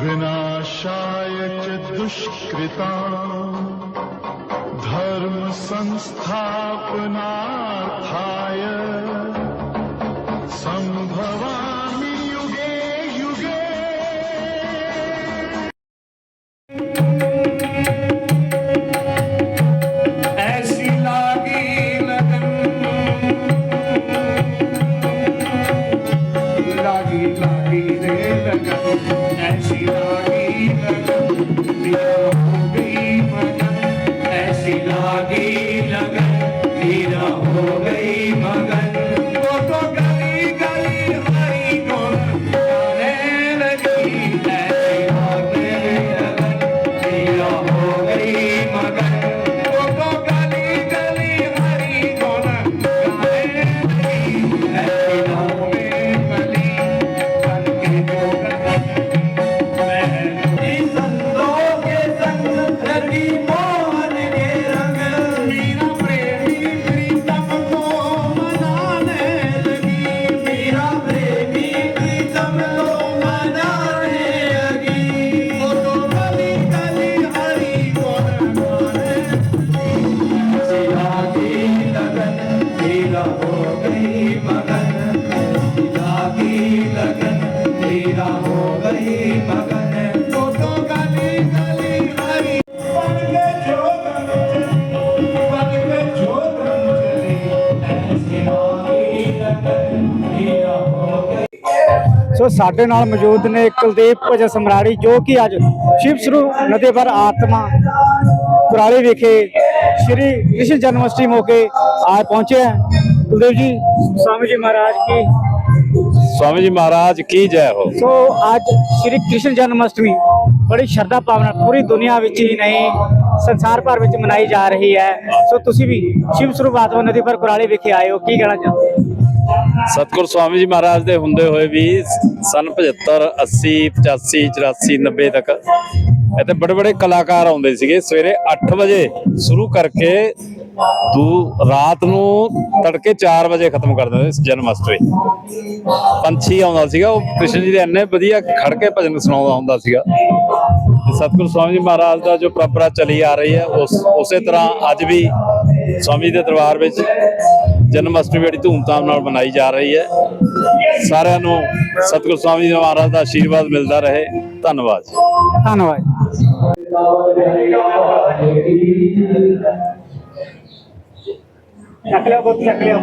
विनाशाय च दुष्कृता धर्म संस्थापनार्थाय Ragi, Ragi, Ragi, Ragi, Ragi, Ragi, Ragi, ਸੋ ਸਾਡੇ ਨਾਲ ਮੌਜੂਦ ਨੇ ਕੁਲਦੀਪ ਭਜਨ ਸਮਰਾੜੀ ਜੋ ਕਿ ਅੱਜ ਸ਼ਿਵ ਸਰੂ ਨਦੀ ਪਰ ਆਤਮਾ ਕੁਰਾਲੀ ਵਿਖੇ ਸ਼੍ਰੀ ਕ੍ਰਿਸ਼ਨ ਜਨਮਸ਼ਟਮੀ ਮੌਕੇ ਆ ਪਹੁੰਚੇ ਹੈ। ਕੁਲਦੀਪ ਜੀ ਸਵਾਮੀ ਜੀ ਮਹਾਰਾਜ ਕੀ? ਸਵਾਮੀ ਜੀ ਮਹਾਰਾਜ ਕੀ ਜੈ ਹੋ? ਸੋ ਅੱਜ ਸ਼੍ਰੀ ਕ੍ਰਿਸ਼ਨ ਜਨਮ ਅਸ਼ਟਮੀ ਬੜੀ ਸ਼ਰਧਾ ਭਾਵਨਾ ਪੂਰੀ ਦੁਨੀਆ ਵਿੱਚ ਹੀ ਨਹੀਂ ਸੰਸਾਰ ਭਰ ਵਿੱਚ ਮਨਾਈ ਜਾ ਰਹੀ ਹੈ। ਸੋ ਤੁਸੀਂ ਵੀ ਸ਼ਿਵ ਸਰੂਪ ਆਤਮਾ ਨਦੀ ਪਰ ਕੁਰਾਲੀ ਵਿਖੇ ਆਏ ਹੋ ਕੀ ਕਹਿਣਾ ਚਾਹੁੰਦੇ ਸਤਿਗੁਰ ਸਵਾਮੀ ਜੀ ਮਹਾਰਾਜ ਦੇ ਹੁੰਦੇ ਹੋਏ ਵੀ ਸਨ 75 80 85 84 90 ਤੱਕ। ਇੱਥੇ ਬੜੇ ਬੜੇ ਕਲਾਕਾਰ ਆਉਂਦੇ ਸੀਗੇ। ਸਵੇਰੇ 8 ਵਜੇ ਸ਼ੁਰੂ ਕਰਕੇ ਦੂ ਰਾਤ ਨੂੰ ਤੜਕੇ 4 ਵਜੇ ਖਤਮ ਕਰ ਦਿੰਦੇ ਸੀ ਜਨਮ ਅਸ਼ਟਮੀ। ਪੰਛੀ ਆਉਂਦਾ ਸੀਗਾ। ਉਹ ਕ੍ਰਿਸ਼ਨ ਜੀ ਦੇ ਇੰਨੇ ਵਧੀਆ ਖੜ ਕੇ ਭਜਨ ਸੁਣਾਉਂਦਾ ਹੁੰਦਾ ਸੀਗਾ। ਸਤਿਗੁਰੂ ਸਵਾਮੀ ਜੀ ਮਹਾਰਾਜ ਦਾ ਜੋ ਪਰੰਪਰਾ ਚਲੀ ਆ ਰਹੀ ਹੈ, ਉਸ, ਉਸੇ ਤਰ੍ਹਾਂ ਅੱਜ ਵੀ ਸਵਾਮੀ ਦੇ ਦਰਬਾਰ ਵਿੱਚ ਜਨਮ ਅਸ਼ਟਮੀ ਬੜੀ ਧੂਮਧਾਮ ਨਾਲ ਮਨਾਈ ਜਾ ਰਹੀ ਹੈ। ਸਾਰਿਆਂ ਨੂੰ ਸਤਿਗੁਰ ਸਵਾਮੀ ਜੀ ਮਹਾਰਾਜ ਦਾ ਆਸ਼ੀਰਵਾਦ ਮਿਲਦਾ ਰਹੇ। ਧੰਨਵਾਦ ਜੀ। ਧੰਨਵਾਦ ਚੱਕ ਲਿਓ ਬਹੁਤ ਚੱਕ ਲਿਓ।